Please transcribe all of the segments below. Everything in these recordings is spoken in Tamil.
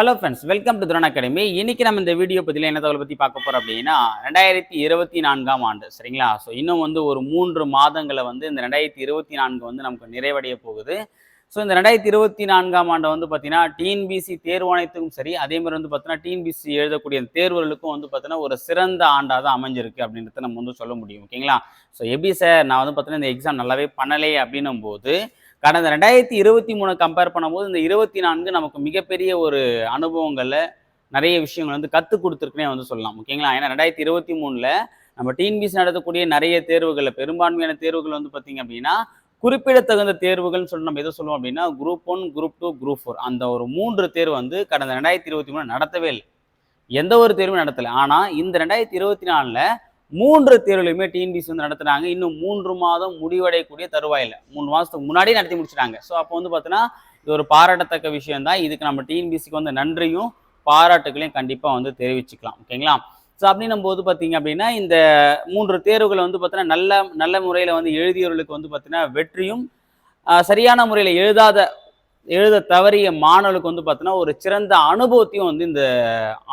Hello friends welcome to Thuran academy இன்னைக்கு நம்ம இந்த வீடியோ பற்றியில் என்ன தகவல் பற்றி பார்க்க போகிறோம் அப்படின்னா ரெண்டாயிரத்தி இருபத்தி நான்காம் ஆண்டு சரிங்களா? ஸோ இன்னும் வந்து ஒரு மூன்று மாதங்களை வந்து இந்த ரெண்டாயிரத்தி இருபத்தி நான்கு வந்து நமக்கு நிறைவடைய போகுது. ஸோ இந்த ரெண்டாயிரத்தி இருபத்தி நான்காம் ஆண்டை வந்து பார்த்தீங்கன்னா டிஎன்பிசி தேர்வாணையத்துக்கும் சரி அதே மாதிரி வந்து பார்த்தீங்கன்னா டிஎன்பிசி எழுதக்கூடிய தேர்வுகளுக்கும் வந்து பார்த்தீங்கன்னா ஒரு சிறந்த ஆண்டாக தான் அமைஞ்சிருக்கு அப்படின்றத நம்ம வந்து சொல்ல முடியும் ஓகேங்களா? ஸோ எப்படி சார் நான் வந்து பார்த்தீங்கன்னா இந்த எக்ஸாம் நல்லாவே பண்ணலை அப்படின்னும் போது கடந்த ரெண்டாயிரத்தி இருபத்தி மூணு கம்பேர் பண்ணும்போது இந்த இருபத்தி நான்கு நமக்கு மிகப்பெரிய ஒரு அனுபவங்களில் நிறைய விஷயங்கள் வந்து கற்றுக் கொடுத்துருக்குனே வந்து சொல்லலாம். ஓகேங்களா? ஏன்னா ரெண்டாயிரத்தி இருபத்தி மூணில் நம்ம டிஎன்பிசி நடத்தக்கூடிய நிறைய தேர்வுகளில் பெரும்பான்மையான தேர்வுகள் வந்து பார்த்தீங்க அப்படின்னா குறிப்பிடத்தகுந்த தேர்வுகள்னு சொல்லி நம்ம எதை சொல்லுவோம் அப்படின்னா group one group two group four அந்த ஒரு மூன்று தேர்வு வந்து கடந்த ரெண்டாயிரத்தி இருபத்தி மூணு நடத்தவே இல்லை. எந்த ஒரு தேர்வும் நடத்தலை. ஆனால் இந்த ரெண்டாயிரத்தி இருபத்தி நாலில் மூன்று தேர்வுலையுமே டிஎன்பிசி வந்து நடத்துனாங்க இன்னும் மூன்று மாதம் முடிவடையக்கூடிய தருவாயில் மூணு மாதத்துக்கு முன்னாடியே நடத்தி முடிச்சிட்டாங்க. ஸோ அப்போ வந்து பார்த்தீங்கன்னா இது ஒரு பாராட்டத்தக்க விஷயம் தான் இதுக்கு நம்ம டிஎன்பிசிக்கு வந்து நன்றியும் பாராட்டுகளையும் கண்டிப்பாக வந்து தெரிவிச்சுக்கலாம். ஓகேங்களா? ஸோ அப்படின்னும் போது பார்த்தீங்க அப்படின்னா இந்த மூன்று தேர்வுகளை வந்து பார்த்தீங்கன்னா நல்ல நல்ல முறையில் வந்து எழுதியவர்களுக்கு வந்து பார்த்தீங்கன்னா வெற்றியும் சரியான முறையில் எழுதாத எழுத தவறிய மாணவர்களுக்கு வந்து பார்த்தீங்கன்னா ஒரு சிறந்த அனுபவத்தையும் வந்து இந்த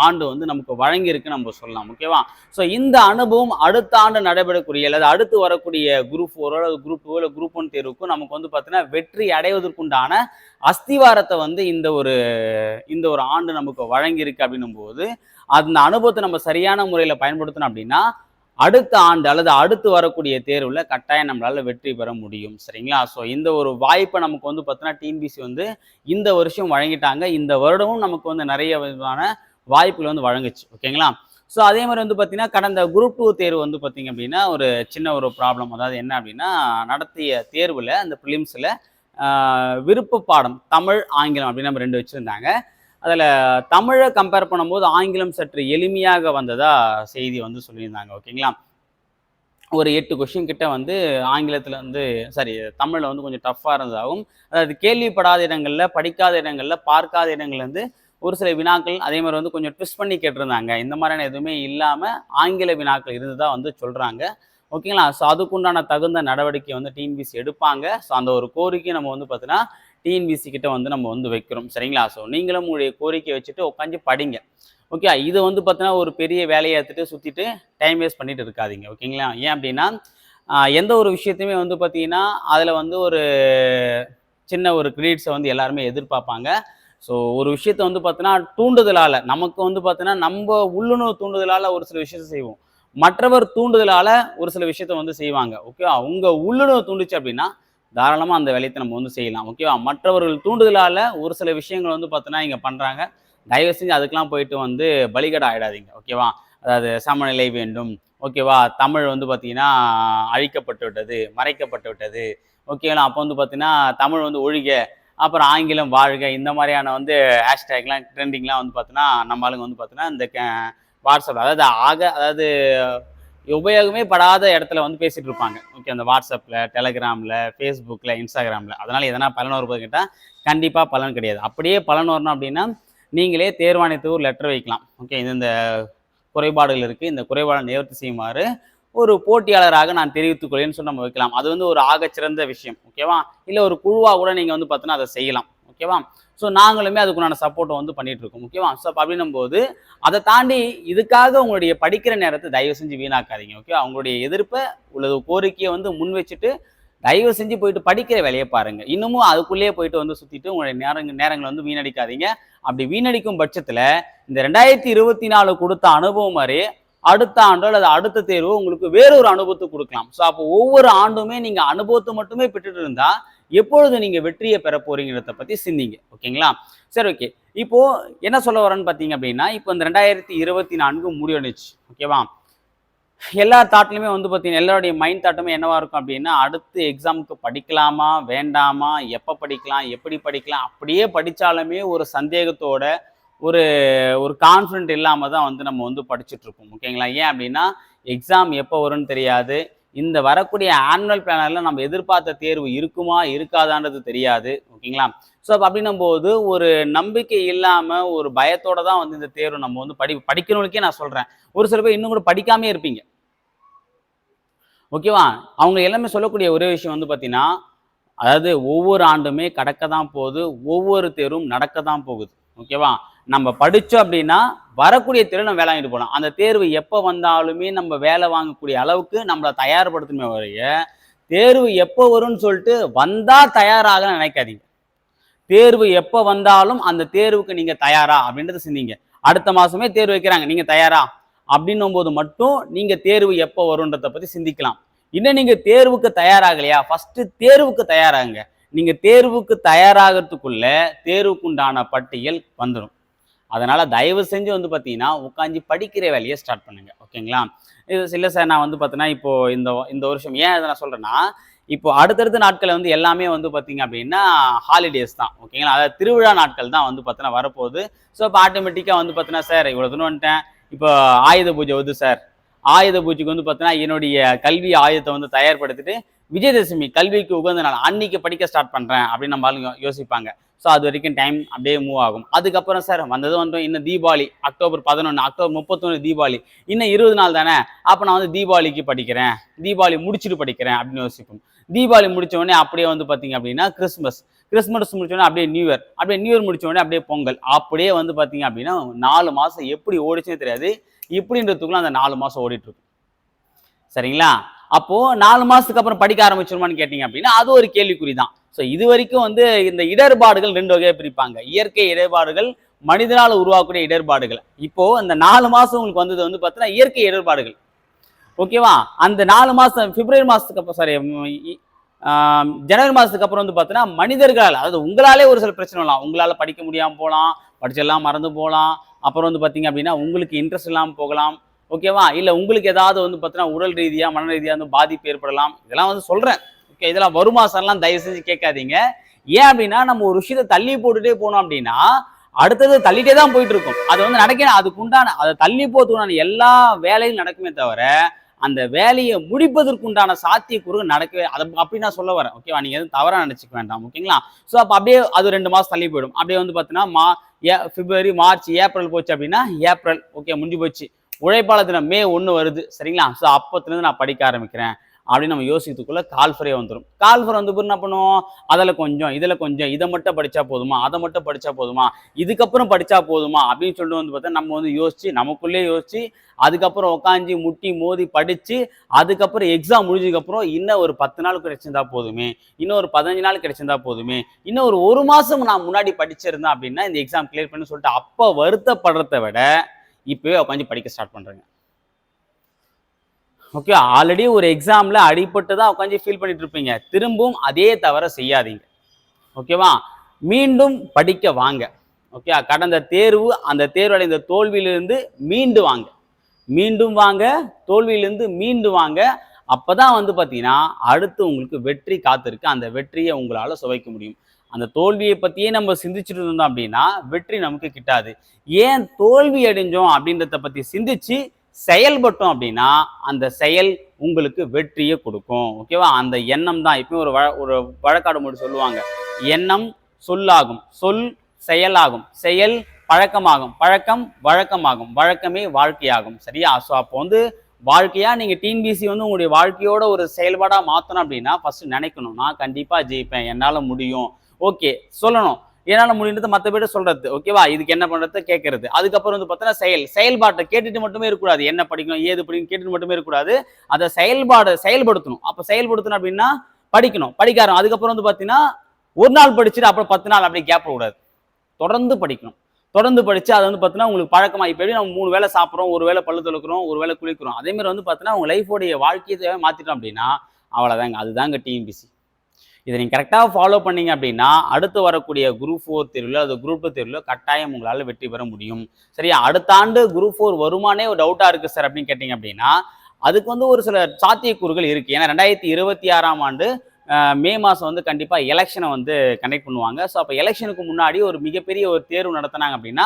ஆண்டு வந்து நமக்கு வழங்கியிருக்கு நம்ம சொல்லலாம் ஓகேவா ஸோ இந்த அனுபவம் அடுத்த ஆண்டு நடைபெறக்கூடிய அல்லது அடுத்து வரக்கூடிய குரூப் ஃபோரோ அல்லது குரூப் டூ இல்லை குரூப் ஒன் தேர்வுக்கும் நமக்கு வந்து பார்த்தீங்கன்னா வெற்றி அடைவதற்குண்டான அஸ்திவாரத்தை வந்து இந்த ஒரு இந்த ஒரு ஆண்டு நமக்கு வழங்கியிருக்கு அப்படின்னும் போது அந்த அனுபவத்தை நம்ம சரியான முறையில் பயன்படுத்தணும் அப்படின்னா அடுத்த ஆண்டு அல்லது அடுத்து வரக்கூடிய தேர்வில் கட்டாயம் நம்மளால் வெற்றி பெற முடியும். சரிங்களா? ஸோ இந்த ஒரு வாய்ப்பை நமக்கு வந்து பார்த்தோன்னா டிஎன்பிசி வந்து இந்த வருஷம் வழங்கிட்டாங்க. இந்த வருடமும் நமக்கு வந்து நிறைய விதமான வாய்ப்புகள் வந்து வழங்குச்சு. ஓகேங்களா? ஸோ அதே மாதிரி வந்து பார்த்தீங்கன்னா கடந்த குரூப் டூ தேர்வு வந்து பார்த்தீங்க அப்படின்னா ஒரு சின்ன ஒரு ப்ராப்ளம் அதாவது என்ன அப்படின்னா நடத்திய தேர்வில் அந்த ஃபிலிம்ஸில் விருப்ப பாடம் தமிழ் ஆங்கிலம் அப்படின்னு நம்ம ரெண்டு வச்சுருந்தாங்க. அதில் தமிழை கம்பேர் பண்ணும்போது ஆங்கிலம் சற்று எளிமையாக வந்ததா செய்தி வந்து சொல்லியிருந்தாங்க ஓகேங்களா? ஒரு எட்டு கொஷின் கிட்ட வந்து ஆங்கிலத்தில் வந்து சாரி தமிழில் வந்து கொஞ்சம் டஃப்பாக இருந்ததாகவும் அதாவது கேள்விப்படாத இடங்களில் படிக்காத இடங்களில் பார்க்காத இடங்கள்லேருந்து ஒரு சில வினாக்கள் அதே மாதிரி வந்து கொஞ்சம் ட்விஸ்ட் பண்ணி கேட்டிருந்தாங்க. இந்த மாதிரியான எதுவுமே இல்லாமல் ஆங்கில வினாக்கள் இருந்ததாக வந்து சொல்கிறாங்க ஓகேங்களா? ஸோ அதுக்குண்டான தகுந்த நடவடிக்கை வந்து டிஎன்பிசி எடுப்பாங்க. ஸோ அந்த ஒரு கோரிக்கை நம்ம வந்து பார்த்தீங்கன்னா டிஎன்பிசி கிட்ட வந்து நம்ம வந்து வைக்கிறோம். சரிங்களா? ஸோ நீங்களும் உங்களுடைய கோரிக்கை வச்சுட்டு உட்காந்து படிங்க. ஓகே இது வந்து பார்த்தீங்கன்னா ஒரு பெரிய வேலையை எடுத்துட்டு சுற்றிட்டு டைம் வேஸ்ட் பண்ணிட்டு இருக்காதீங்க. ஓகேங்களா ஏன் அப்படின்னா எந்த ஒரு விஷயத்தையுமே வந்து பார்த்தீங்கன்னா அதில் வந்து ஒரு சின்ன ஒரு கிரெடிட்ஸை வந்து எல்லாருமே எதிர்பார்ப்பாங்க. ஸோ ஒரு விஷயத்த வந்து பார்த்தீங்கன்னா தூண்டுதலால் நமக்கு வந்து பார்த்தீங்கன்னா நம்ம உள்ளுணர்வு தூண்டுதலால் ஒரு சில விஷயத்தை செய்வோம். மற்றவர் தூண்டுதலால் ஒரு சில விஷயத்த வந்து செய்வாங்க. ஓகேவா உங்கள் உள்ளுணர்வு தூண்டுச்சு அப்படின்னா தாராளமாக அந்த வேலையை நம்ம வந்து செய்யலாம் ஓகேவா மற்றவர்கள் தூண்டுதலால் ஒரு சில விஷயங்கள் வந்து பார்த்தோன்னா இங்கே பண்ணுறாங்க தயவு செஞ்சு அதுக்கெலாம் போயிட்டு வந்து பலிகடை ஆகிடாதீங்க ஓகேவா அதாவது சமநிலை வேண்டும் ஓகேவா தமிழ் வந்து பார்த்தீங்கன்னா அழிக்கப்பட்டு விட்டது மறைக்கப்பட்டு விட்டது ஓகேவா அப்போ வந்து பார்த்தீங்கன்னா தமிழ் வந்து ஒழிக அப்புறம் ஆங்கிலம் வாழ்க இந்த மாதிரியான வந்து ஹேஷ்டேக்லாம் ட்ரெண்டிங்லாம் வந்து பார்த்தீங்கன்னா நம்ம ஆளுங்க வந்து பார்த்தீங்கன்னா இந்த வாட்ஸ்அப் அதாவது ஆக அதாவது உபயோகமே படாத இடத்துல வந்து பேசிட்டு இருப்பாங்க. ஓகே அந்த வாட்ஸ்அப்பில் டெலகிராமில் ஃபேஸ்புக்கில் இன்ஸ்டாகிராமில் அதனால் எதனா பலன் வரும்போது கேட்டால் கண்டிப்பாக பலன் கிடையாது. அப்படியே பலன் வரணும் அப்படின்னா நீங்களே தேர்வாணையத்துக்கு ஒரு லெட்டர் வைக்கலாம். ஓகே இது இந்த குறைபாடுகள் இருக்குது இந்த குறைபாடை நிவர்த்தி செய்யுமாறு ஒரு போட்டியாளராக நான் தெரிவித்துக் கொள்ளேன்னு சொல்லி நம்ம வைக்கலாம். அது வந்து ஒரு ஆகச்சிறந்த விஷயம். ஓகேவா இல்லை ஒரு குழுவாக கூட நீங்கள் வந்து பார்த்தோன்னா அதை செய்யலாம். ஓகேவா ஸோ நாங்களுமே அதுக்குண்டான சப்போர்ட்டை வந்து பண்ணிட்டு இருக்கோம் ஓகேவா ஸோ அப்படின்னும் போது அதை தாண்டி இதுக்காக உங்களுடைய படிக்கிற நேரத்தை தயவு செஞ்சு வீணாக்காதீங்க. ஓகே அவங்களுடைய எதிர்ப்பை உள்ளது கோரிக்கையை வந்து முன் வச்சுட்டு தயவு செஞ்சு போயிட்டு படிக்கிற வேலையை பாருங்க. இன்னமும் அதுக்குள்ளேயே போயிட்டு வந்து சுத்திட்டு உங்களுடைய நேரங்க நேரங்களை வந்து வீணடிக்காதீங்க. அப்படி வீணடிக்கும் பட்சத்துல இந்த ரெண்டாயிரத்தி இருபத்தி நாலு கொடுத்த அனுபவம் மாதிரி அடுத்த ஆண்டோ அல்லது அடுத்த தேர்வு உங்களுக்கு வேறொரு அனுபவத்தை கொடுக்கலாம். ஸோ அப்போ ஒவ்வொரு ஆண்டுமே நீங்க அனுபவத்தை மட்டுமே பெற்றுட்டு இருந்தா எப்பொழுது நீங்க வெற்றியை பெற போறீங்கிறத பத்தி சிந்திங்க. ஓகேங்களா? சரி ஓகே. இப்போ என்ன சொல்ல வரேன்னு பார்த்தீங்க அப்படின்னா இப்போ இந்த ரெண்டாயிரத்தி இருபத்தி நான்கு முடிவடைச்சு ஓகேவா? எல்லா தாட்லையுமே வந்து பார்த்தீங்கன்னா எல்லாருடைய மைண்ட் தாட்டுமே என்னவா இருக்கும் அப்படின்னா அடுத்து எக்ஸாமுக்கு படிக்கலாமா வேண்டாமா எப்போ படிக்கலாம் எப்படி படிக்கலாம் அப்படியே படித்தாலுமே ஒரு சந்தேகத்தோட ஒரு ஒரு கான்ஃபிடென்ட் இல்லாமல் தான் வந்து நம்ம வந்து படிச்சுட்ருக்கோம் ஓகேங்களா? ஏன் அப்படின்னா எக்ஸாம் எப்போ வரும்னு தெரியாது. இந்த வரக்கூடிய ஆனுவல் பிளானரில் நம்ம எதிர்பார்த்த தேர்வு இருக்குமா இருக்காதான்றது தெரியாது. ஓகேங்களா? ஸோ அப்போ அப்படின்னும் போது ஒரு நம்பிக்கை இல்லாமல் ஒரு பயத்தோட தான் வந்து இந்த தேர்வு நம்ம வந்து படி படிக்கணும்னுக்கே நான் சொல்கிறேன் ஒரு சில பேர் இன்னும் கூட படிக்காமே இருப்பீங்க. ஓகேவா? அவங்க எல்லாமே சொல்லக்கூடிய ஒரே விஷயம் வந்து பார்த்தீங்கன்னா அதாவது ஒவ்வொரு ஆண்டுமே கடக்க தான் போகுது ஒவ்வொரு தேர்வும் நடக்க தான் போகுது. ஓகேவா? நம்ம படித்தோம் அப்படின்னா வரக்கூடிய தேர்வு நம்ம வேலை வாங்கிட்டு போகலாம். அந்த தேர்வு எப்போ வந்தாலுமே நம்ம வேலை வாங்கக்கூடிய அளவுக்கு நம்மளை தயார்படுத்தணுமே வரைய தேர்வு எப்போ வரும்னு சொல்லிட்டு வந்தால் தயாராக நினைக்காதீங்க. தேர்வு எப்போ வந்தாலும் அந்த தேர்வுக்கு நீங்கள் தயாரா அப்படின்றத சிந்திங்க. அடுத்த மாதமே தேர்வு வைக்கிறாங்க நீங்கள் தயாரா? அப்படின்னும் போது மட்டும் நீங்கள் தேர்வு எப்போ வரும்ன்றத பற்றி சிந்திக்கலாம். இன்னும் நீங்கள் தேர்வுக்கு தயாராகலையா? ஃபஸ்ட்டு தேர்வுக்கு தயாராகுங்க. நீங்கள் தேர்வுக்கு தயாராகிறதுக்குள்ள தேர்வுக்குண்டான பட்டியல் வந்துடும் அதனால் தயவு செஞ்சு வந்து பார்த்தீங்கன்னா உட்காந்து படிக்கிற வேலையை ஸ்டார்ட் பண்ணுங்க. ஓகேங்களா? இது இல்லை சார் நான் வந்து பார்த்தீங்கன்னா இப்போ இந்த இந்த வருஷம் ஏன் இதை நான் சொல்கிறேன்னா இப்போ அடுத்தடுத்த நாட்களை வந்து எல்லாமே வந்து பார்த்தீங்க அப்படின்னா ஹாலிடேஸ் தான். ஓகேங்களா? அதாவது திருவிழா நாட்கள் தான் வந்து பார்த்தீங்கன்னா வரப்போகுது. ஸோ இப்போ ஆட்டோமேட்டிக்காக வந்து பார்த்தீங்கன்னா சார் இவ்வளோ தூரம் வந்துட்டேன். இப்போ ஆயுத பூஜை வருது சார் ஆயுத பூஜைக்கு வந்து பார்த்தீங்கன்னா என்னுடைய கல்வி ஆயுதத்தை வந்து தயார்படுத்திட்டு விஜயதசமி கல்விக்கு உகந்த நாள் அன்னைக்கு படிக்க ஸ்டார்ட் பண்ணுறேன் அப்படின்னு நம்ம ஆளுங்க யோசிப்பாங்க. ஸோ அது வரைக்கும் டைம் அப்படியே மூவ் ஆகும். அதுக்கப்புறம் சார் வந்தது வந்து இன்னும் தீபாவளி அக்டோபர் பதினொன்று அக்டோபர் முப்பத்தொன்று தீபாவளி. இன்னும் இருபது நாள் தானே? அப்போ நான் வந்து தீபாவளிக்கு படிக்கிறேன். தீபாவளி முடிச்சுட்டு படிக்கிறேன் அப்படின்னு யோசிப்போம். தீபாவளி முடிச்ச உடனே அப்படியே வந்து பார்த்தீங்க அப்படின்னா கிறிஸ்மஸ். கிறிஸ்மஸ் முடிச்ச உடனே அப்படியே நியூ இயர். அப்படியே நியூ இயர் முடிச்ச உடனே அப்படியே பொங்கல். அப்படியே வந்து பார்த்தீங்க அப்படின்னா நாலு மாதம் எப்படி ஓடிச்சுன்னே தெரியாது. இப்படின்றதுக்குள்ள அந்த நாலு மாதம் ஓடிட்டுருக்கும் சரிங்களா? அப்போ நாலு மாசத்துக்கு அப்புறம் படிக்க ஆரம்பிச்சிருமான்னு கேட்டிங்க அப்படின்னா அது ஒரு கேள்விக்குறி தான் ஸோ இது வரைக்கும் வந்து இந்த இடர்பாடுகள் ரெண்டு வகையாக பிரிப்பாங்க. இயற்கை இடர்பாடுகள் மனிதனால் உருவாக்கக்கூடிய இடர்பாடுகள். இப்போ அந்த நாலு மாதம் உங்களுக்கு வந்தது வந்து பார்த்தீங்கன்னா இயற்கை இடர்பாடுகள். ஓகேவா அந்த நாலு மாதம் பிப்ரவரி மாதத்துக்கு அப்புறம் சாரி ஜனவரி மாதத்துக்கு அப்புறம் வந்து பார்த்தீங்கன்னா மனிதர்களால் அதாவது உங்களாலே ஒரு சில பிரச்சனை வரலாம். உங்களால் படிக்க முடியாமல் போகலாம் படிச்செல்லாம் மறந்து போகலாம். அப்புறம் வந்து பார்த்தீங்க அப்படின்னா உங்களுக்கு இன்ட்ரெஸ்ட் இல்லாமல் போகலாம். ஓகேவா இல்லை உங்களுக்கு ஏதாவது வந்து பார்த்தீங்கன்னா உடல் ரீதியாக மன ரீதியாக வந்து பாதிப்பு ஏற்படலாம். இதெல்லாம் வந்து சொல்கிறேன் இதெல்லாம் வருமா சார்லாம் தயவு செஞ்சு கேட்காதீங்க. ஏன் அப்படின்னா நம்ம ஒரு விஷயத்தை தள்ளி போட்டுட்டே போனோம் அப்படின்னா அடுத்தது தள்ளிட்டே தான் போயிட்டு இருக்கும் அது வந்து நடக்கணும் அதுக்கு உண்டான அதை தள்ளி போறதுக்குண்டான எல்லா வேலையும் நடக்குமே தவிர அந்த வேலையை முடிப்பதற்குண்டான சாத்தியக்கூறு நடக்கவே அதை அப்படி நான் சொல்ல வரேன். ஓகேவா நீங்க எதுவும் தவறாக நினச்சிக்க வேண்டாம். ஓகேங்களா ஸோ அப்போ அப்படியே அது ரெண்டு மாதம் தள்ளி போயிடும். அப்படியே வந்து பார்த்தீங்கன்னா மா ஏ பிப்ரவரி மார்ச் ஏப்ரல் போச்சு அப்படின்னா ஏப்ரல் ஓகே முடிஞ்சு போச்சு. உழைப்பாளர் தினம் மே ஒன்று வருது. சரிங்களா? ஸோ அப்போத்துலேருந்து நான் படிக்க ஆரம்பிக்கிறேன். அப்படின்னு நம்ம யோசிக்கிறதுக்குள்ள கால்ஃபரே வந்துடும் கால்ஃபர் வந்து பிறகு என்ன பண்ணுவோம் அதில் கொஞ்சம் இதில் கொஞ்சம் இதை மட்டும் படித்தா போதுமா? அதை மட்டும் படித்தா போதுமா? இதுக்கப்புறம் படித்தா போதுமா? அப்படின்னு சொல்லிட்டு வந்து பார்த்தா நம்ம வந்து யோசிச்சு நமக்குள்ளே யோசிச்சு அதுக்கப்புறம் உட்காந்து முட்டி மோதி படித்து அதுக்கப்புறம் எக்ஸாம் முடிஞ்சதுக்கப்புறம் இன்னும் ஒரு பத்து நாள் கிடைச்சிருந்தா போதுமே? இன்னும் ஒரு பதினஞ்சு நாள் கிடைச்சிருந்தா போதுமே? இன்னும் ஒரு ஒரு மாதம் நான் முன்னாடி படிச்சிருந்தேன் அப்படின்னா இந்த எக்ஸாம் கிளியர் பண்ணி சொல்லிட்டு அப்போ வருத்தப்படுறத விட இப்போவே உட்காந்து படிக்க ஸ்டார்ட் பண்ணுறேங்க ஓகே ஆல்ரெடி ஒரு எக்ஸாமில் அடிபட்டு தான் உட்காந்து ஃபீல் பண்ணிட்டு இருப்பீங்க திரும்பவும் அதே தவிர செய்யாதீங்க. ஓகேவா மீண்டும் படிக்க வாங்க. ஓகே கடந்த தேர்வு அந்த தேர்வடைந்த தோல்வியிலிருந்து மீண்டு வாங்க. மீண்டும் வாங்க தோல்வியிலிருந்து மீண்டு வாங்க. அப்போ தான் வந்து பார்த்தீங்கன்னா அடுத்து உங்களுக்கு வெற்றி காத்திருக்கு. அந்த வெற்றியை உங்களால் சுவைக்க முடியும். அந்த தோல்வியை பற்றியே நம்ம சிந்திச்சுட்டு இருந்தோம் அப்படின்னா வெற்றி நமக்கு கிட்டாது. ஏன் தோல்வி அடைஞ்சோம் அப்படின்றத பற்றி சிந்திச்சு செயல்பட்டோம் அப்படின்னா அந்த செயல் உங்களுக்கு வெற்றியை கொடுக்கும். ஓகேவா அந்த எண்ணம் தான். இப்பயும் ஒரு வழ ஒரு வழக்காடு மொழி சொல்லுவாங்க. எண்ணம் சொல்லாகும். சொல் செயலாகும். செயல் பழக்கமாகும். பழக்கம் வழக்கமாகும். வழக்கமே வாழ்க்கையாகும். சரியா? ஸோ அப்போ வந்து வாழ்க்கையா? நீங்க டிஎன்பிசி வந்து உங்களுடைய வாழ்க்கையோட ஒரு செயல்பாடா மாத்தணும் அப்படின்னா ஃபர்ஸ்ட் நினைக்கணும் நான் கண்டிப்பா ஜெயிப்பேன். என்னால முடியும். ஓகே சொல்லணும். என்னால் முடியுன்றது மற்ற பேர் சொல்றது ஓகேவா இதுக்கு என்ன பண்ணுறது கேட்கறது அதுக்கப்புறம் வந்து பார்த்தீங்கன்னா செயல். செயல்பாட்டை கேட்டுட்டு மட்டுமே இருக்கக்கூடாது. என்ன படிக்கணும் ஏது படிக்கணும் கேட்டுட்டு மட்டுமே இருக்கக்கூடாது. அதை செயல்பாடு செயல்படுத்தணும். அப்போ செயல்படுத்தணும் அப்படின்னா படிக்கணும். படிக்காரம். அதுக்கப்புறம் வந்து பார்த்தீங்கன்னா ஒரு நாள் படிச்சுட்டு அப்புறம் பத்து நாள் அப்படியே கேப் கூடாது தொடர்ந்து படிக்கணும். தொடர்ந்து படித்து அது வந்து பார்த்தீங்கன்னா உங்களுக்கு பழக்கமாக இப்போ எப்படி நம்ம மூணு வேளை சாப்பிட்றோம் ஒரு வேளை பல்லு தொழுக்கிறோம் ஒரு வேளை குளிக்கிறோம். அதேமாதிரி வந்து பார்த்தீங்கன்னா உங்கள் லைஃபோடைய வாழ்க்கையை மாற்றிட்டோம் அப்படின்னா அவ்வளோதாங்க அதுதாங்க டிஎம்பிசி இதை நீங்கள் கரெக்டாக ஃபாலோ பண்ணீங்க அப்படின்னா அடுத்து வரக்கூடிய குரூப் ஃபோர் தேர்வில் அது குரூப் டூ தேர்வில் கட்டாயம் உங்களால் வெற்றி பெற முடியும். சரியா? அடுத்த ஆண்டு குரூப் ஃபோர் வருமானே ஒரு டவுட்டாக இருக்குது சார் அப்படின்னு கேட்டிங்க அப்படின்னா அதுக்கு வந்து ஒரு சில சாத்தியக்கூறுகள் இருக்குது ஏன்னா ரெண்டாயிரத்தி இருபத்தி ஆறாம் ஆண்டு மே மாதம் வந்து கண்டிப்பாக எலெக்ஷனை வந்து கண்டக்ட் பண்ணுவாங்க. ஸோ அப்போ எலெக்ஷனுக்கு முன்னாடி ஒரு மிகப்பெரிய ஒரு தேர்வு நடத்தினாங்க அப்படின்னா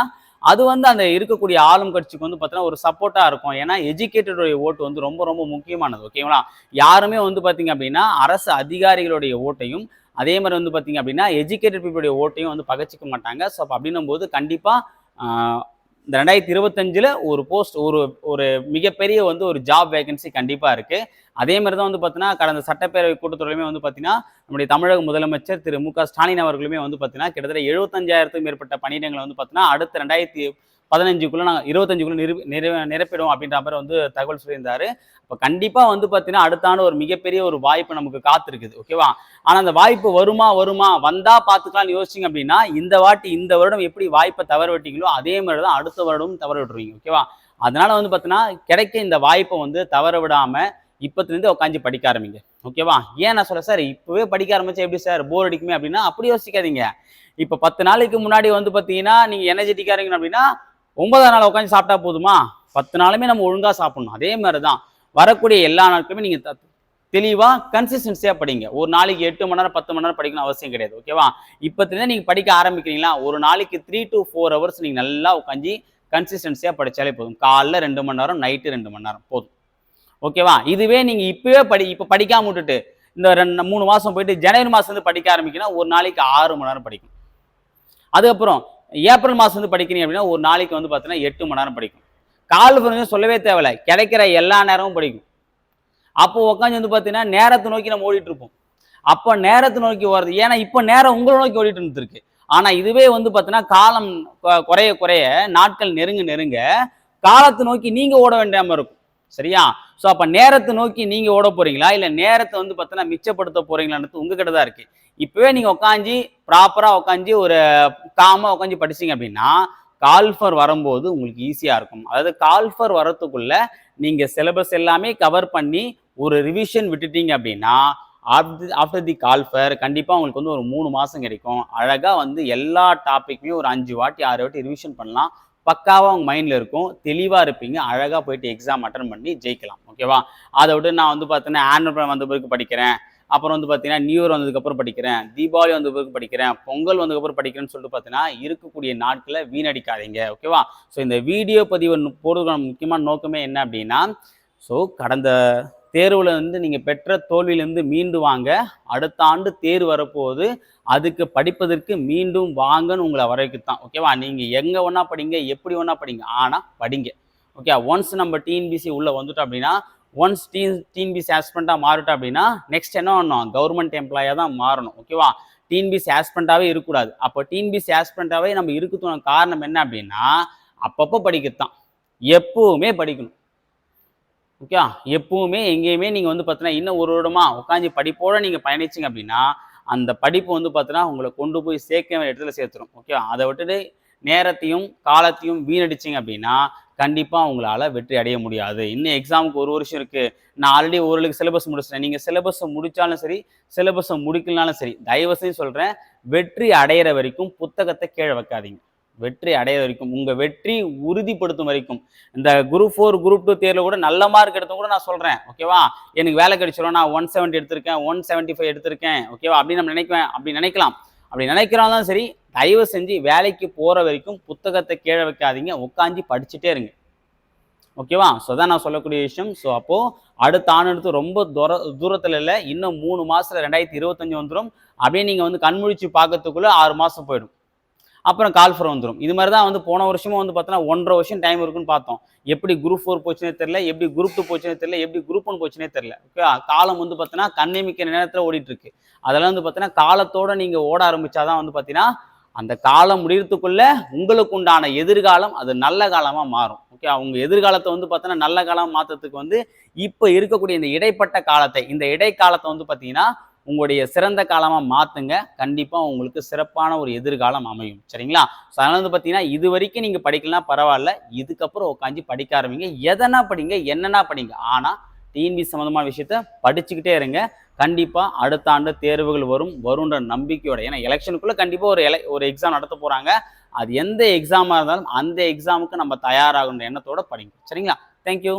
அது வந்து அந்த இருக்கக்கூடிய ஆளும் கட்சிக்கு வந்து பார்த்தீங்கன்னா ஒரு சப்போர்ட்டாக இருக்கும். ஏன்னா எஜுகேட்டடுடைய ஓட்டு வந்து ரொம்ப ரொம்ப முக்கியமானது. ஓகேங்களா யாருமே வந்து பார்த்தீங்க அப்படின்னா அரசு அதிகாரிகளுடைய ஓட்டையும் அதே மாதிரி வந்து பார்த்தீங்க அப்படின்னா எஜுகேட்டட் பீப்புளுடைய ஓட்டையும் வந்து பகச்சிக்க மாட்டாங்க. ஸோ அப்படின்னும் போது கண்டிப்பாக இந்த ரெண்டாயிரத்தி இருபத்தஞ்சில் ஒரு போஸ்ட் ஒரு ஒரு மிகப்பெரிய வந்து ஒரு ஜாப் வேகன்சி கண்டிப்பாக இருக்குது அதே மாதிரி தான் வந்து பார்த்தீங்கன்னா கடந்த சட்டப்பேரவை கூட்டத்தொடருமே வந்து பார்த்தீங்கன்னா நம்முடைய தமிழக முதலமைச்சர் திரு மு க ஸ்டாலின் அவர்களுமே வந்து பார்த்தீங்கன்னா கிட்டத்தட்ட எழுபத்தஞ்சாயிரத்துக்கும் மேற்பட்ட பணியிடங்களை வந்து பார்த்தீங்கன்னா அடுத்த ரெண்டாயிரத்தி பதினஞ்சுக்குள்ள நாங்கள் இருபத்தஞ்சுக்குள்ளே நிரு நிறை நிரப்பிடுவோம் அப்படின்ற மாதிரி வந்து தகவல் சொல்லியிருந்தாரு. இப்போ கண்டிப்பாக வந்து பார்த்தீங்கன்னா அடுத்த ஆண்டு ஒரு மிகப்பெரிய ஒரு வாய்ப்பு நமக்கு காத்திருக்குது. ஓகேவா ஆனால் அந்த வாய்ப்பு வருமா வருமா வந்தா பார்த்துக்கலாம்னு யோசிச்சிங்க அப்படின்னா இந்த வாட்டி இந்த வருடம் எப்படி வாய்ப்பை தவற விட்டீங்களோ அதே மாதிரி தான் அடுத்த வருடமும் தவற விட்டுருவீங்க ஓகேவா அதனால வந்து பார்த்தீங்கன்னா கிடைக்க இந்த வாய்ப்பை வந்து தவற விடாமல் இப்பத்துலேருந்து உட்காந்து படிக்க ஆரம்பிங்க. ஓகேவா ஏன் நான் சொல்ல சார் இப்போவே படிக்க ஆரம்பிச்சா எப்படி சார்? போர் அடிக்குமே அப்படின்னா அப்படி யோசிக்காதீங்க. இப்போ பத்து நாளைக்கு முன்னாடி வந்து பார்த்தீங்கன்னா நீங்கள் எனர்ஜெட்டிக்காக இருக்கணும் அப்படின்னா ஒன்பதாம் நாள் உட்காந்து சாப்பிட்டா போதுமா? பத்து நாளுமே நம்ம ஒழுங்காக சாப்பிடணும். அதே மாதிரி தான் வரக்கூடிய எல்லா நாட்களுமே நீங்கள் தெளிவாக கன்சிஸ்டன்சியாக படிங்க. ஒரு நாளைக்கு எட்டு மணி நேரம் பத்து மணி நேரம் படிக்கணும் அவசியம் கிடையாது ஓகேவா இப்போத்துலேருந்து நீங்கள் படிக்க ஆரம்பிக்கிறீங்களா? ஒரு நாளைக்கு த்ரீ டு ஃபோர் ஹவர்ஸ் நீங்கள் நல்லா உட்காந்து கன்சிஸ்டன்சியாக படித்தாலே போதும். காலைல ரெண்டு மணி நேரம் நைட்டு ரெண்டு மணி நேரம் போதும். ஓகேவா இதுவே நீங்கள் இப்போவே படி இப்போ படிக்காம விட்டுட்டு இந்த ரெண்டு மூணு மாதம் போயிட்டு ஜனவரி மாதம் வந்து படிக்க ஆரம்பிக்கணும் ஒரு நாளைக்கு ஆறு மணி நேரம் படிக்கும் அதுக்கப்புறம் ஏப்ரல் மாதம் வந்து படிக்கிறீங்க அப்படின்னா ஒரு நாளைக்கு வந்து பார்த்தீங்கன்னா எட்டு மணி நேரம் படிக்கும். கால் சொல்லவே தேவையில்ல. கிடைக்கிற எல்லா நேரமும் படிக்கும். அப்போ உட்காந்து வந்து பார்த்தீங்கன்னா நேரத்தை நோக்கி நம்ம ஓடிட்டு இருப்போம். அப்போ நேரத்தை நோக்கி ஓடுறது ஏன்னா இப்போ நேரம் உங்களை நோக்கி ஓடிட்டு இருந்துருக்கு. ஆனால் இதுவே வந்து பார்த்தீங்கன்னா காலம் குறைய குறைய நாட்கள் நெருங்க நெருங்க காலத்தை நோக்கி நீங்கள் ஓட வேண்டாமல் இருக்கும். சரியா? ஸோ அப்போ நேரத்தை நோக்கி நீங்கள் ஓட போறீங்களா? இல்லை நேரத்தை வந்து பார்த்தீங்கன்னா மிச்சப்படுத்த போறீங்களான்றது உங்ககிட்ட தான் இருக்குது இப்போவே நீங்கள் உட்காந்து ப்ராப்பராக உட்காந்து ஒரு காமாக உட்காந்து படிச்சீங்க அப்படின்னா கால்ஃபர் வரும்போது உங்களுக்கு ஈஸியாக இருக்கும். அதாவது கால்ஃபர் வரத்துக்குள்ள நீங்கள் சிலபஸ் எல்லாமே கவர் பண்ணி ஒரு ரிவிஷன் விட்டுட்டீங்க அப்படின்னா ஆஃப்டர் தி கால்ஃபர் கண்டிப்பாக உங்களுக்கு வந்து ஒரு மூணு மாதம் கிடைக்கும். அழகாக வந்து எல்லா டாப்பிக்குமே ஒரு அஞ்சு வாட்டி ஆறு வாட்டி ரிவிஷன் பண்ணலாம். பக்காவாக உங்கள் மைண்டில் இருக்கும். தெளிவாக இருப்பீங்க. அழகாக போயிட்டு எக்ஸாம் அட்டன் பண்ணி ஜெயிக்கலாம். ஓகேவா அதை விட்டு நான் வந்து பார்த்தீங்கன்னா ஆனுவல் வந்த பிறகு படிக்கிறேன். அப்புறம் வந்து பார்த்தீங்கன்னா நியூ இயர் வந்ததுக்கப்புறம் படிக்கிறேன் தீபாவளி வந்த பிறகு படிக்கிறேன் பொங்கல் வந்ததுக்கப்புறம் படிக்கிறேன்னு சொல்லிட்டு பார்த்தீங்கன்னா இருக்கக்கூடிய நாட்களை வீணடிக்காதீங்க ஓகேவா ஸோ இந்த வீடியோ பதிவு போடுறதுக்கான முக்கியமான நோக்கமே என்ன அப்படின்னா ஸோ கடந்த தேர்வில் இருந்து நீங்கள் பெற்ற தோல்வியிலேருந்து மீண்டு வாங்க அடுத்த ஆண்டு தேர்வு வரப்போகுது அதுக்கு படிப்பதற்கு மீண்டும் வாங்கன்னு உங்களை வரவைக்குத்தான் ஓகேவா நீங்கள் எங்கே ஒன்றா படிங்க எப்படி ஒன்றா படிங்க ஆனால் படிங்க ஓகே ஒன்ஸ் நம்ம டிஎன்பிசி உள்ளே வந்துட்டோம் அப்படின்னா ஒன்ஸ் டீன் டிஎன்பிசி ஆஸ்பெண்ட்டாக மாறிட்டோம் அப்படின்னா நெக்ஸ்ட் என்ன பண்ணணும் கவர்மெண்ட் எம்ப்ளாயாக தான் மாறணும் ஓகேவா டிஎன்பிசி ஆஸ்பெண்ட்டாகவே இருக்கக்கூடாது. அப்போ டிஎன்பிசி ஆஸ்பெண்ட்டாகவே நம்ம இருக்கிறதுக்கான காரணம் என்ன அப்படின்னா அப்பப்போ படிக்கத்தான் எப்பவுமே படிக்கணும். ஓகே எப்பவுமே எங்கேயுமே நீங்கள் வந்து பார்த்தீங்கன்னா இன்னும் ஒரு வருடமா உட்காந்து படிப்போட நீங்கள் பயணிச்சிங்க அப்படின்னா அந்த படிப்பு வந்து பார்த்தீங்கன்னா உங்களை கொண்டு போய் சேர்க்க வேண்டிய இடத்துல சேர்த்துரும். ஓகே அதை விட்டுட்டு நேரத்தையும் காலத்தையும் வீணடிச்சிங்க அப்படின்னா கண்டிப்பாக உங்களால் வெற்றி அடைய முடியாது. இன்னும் எக்ஸாமுக்கு ஒரு வருஷம் இருக்குது நான் ஆல்ரெடி ஓரளவுக்கு சிலபஸ் முடிச்சிட்டேன். நீங்கள் சிலபஸை முடித்தாலும் சரி சிலபஸை முடிக்கலனாலும் சரி தயவுசெய்து சொல்கிறேன் வெற்றி அடையிற வரைக்கும் புத்தகத்தை கீழே வைக்காதீங்க. வெற்றி அடைய வரைக்கும் உங்கள் வெற்றி உறுதிப்படுத்தும் வரைக்கும். இந்த குரூப் ஃபோர் குரூப் டூ தேர்வில் கூட நல்ல மார்க் எடுத்தும் கூட நான் சொல்கிறேன் ஓகேவா எனக்கு வேலை கிடைச்சிடும் நான் ஒன் செவன்ட்டி எடுத்திருக்கேன் ஒன் செவன்ட்டி ஃபைவ் எடுத்திருக்கேன் ஓகேவா அப்படின்னு நம்ம நினைக்குவேன் அப்படி நினைக்கலாம். அப்படி நினைக்கிறாலும் சரி தயவு செஞ்சு வேலைக்கு போகிற வரைக்கும் புத்தகத்தை கீழே வைக்காதீங்க. உட்காந்து படிச்சுட்டே இருங்க. ஓகேவா? ஸோ தான் நான் சொல்லக்கூடிய விஷயம். ஸோ அப்போது அடுத்த ஆண்டு ரொம்ப தூர தூரத்தில் இல்லை இன்னும் மூணு மாதத்தில் ரெண்டாயிரத்தி இருபத்தஞ்சி வந்துடும் அப்படியே நீங்கள் வந்து கண்முழிச்சு பார்க்கறதுக்குள்ளே ஆறு மாதம் போயிடும். அப்புறம் கால் ஃபர் வந்துடும் இது மாதிரி தான் வந்து போன வருஷமும் வந்து பார்த்தோன்னா ஒன்றரை வருஷம் டைம் இருக்குன்னு பார்த்தோம். எப்படி குரூப் ஃபோர் போச்சுனே தெரில எப்படி குரூப் டூ போச்சுனே தெரில எப்படி குரூப் ஒன் போச்சுனே தெரில ஓகே காலம் வந்து பார்த்தீங்கன்னா கண்ணிமிக்க நேரத்தில் ஓடிட்டு இருக்கு அதெல்லாம் வந்து பார்த்தீங்கன்னா காலத்தோட நீங்கள் ஓட ஆரம்பிச்சாதான் வந்து பார்த்தீங்கன்னா அந்த காலம் முடியறதுக்குள்ள உங்களுக்கு உண்டான எதிர்காலம் அது நல்ல காலமாக மாறும். ஓகே அவங்க எதிர்காலத்தை வந்து பார்த்தீங்கன்னா நல்ல காலம் மாற்றத்துக்கு வந்து இப்போ இருக்கக்கூடிய இந்த இடைப்பட்ட காலத்தை இந்த இடைக்காலத்தை வந்து பார்த்தீங்கன்னா உங்களுடைய சிறந்த காலமாக மாற்றுங்க கண்டிப்பாக உங்களுக்கு சிறப்பான ஒரு எதிர்காலம் அமையும். சரிங்களா? ஸோ அதனால் வந்து பார்த்தீங்கன்னா இது வரைக்கும் நீங்கள் படிக்கலாம் பரவாயில்ல. இதுக்கப்புறம் உட்காந்து படிக்க ஆரம்பிங்க. எதனா படிங்க என்னென்னா படிங்க. ஆனால் டிஎன்பி சம்மந்தமான விஷயத்த படிச்சுக்கிட்டே இருங்க. கண்டிப்பாக அடுத்த ஆண்டு தேர்வுகள் வரும். வரும்ன்ற நம்பிக்கையோட. ஏன்னா எலெக்ஷனுக்குள்ளே கண்டிப்பாக ஒரு எலை ஒரு எக்ஸாம் நடத்த போகிறாங்க அது எந்த எக்ஸாமாக இருந்தாலும் அந்த எக்ஸாமுக்கு நம்ம தயாராகுன்ற எண்ணத்தோட படிங்க. சரிங்களா? தேங்க்யூ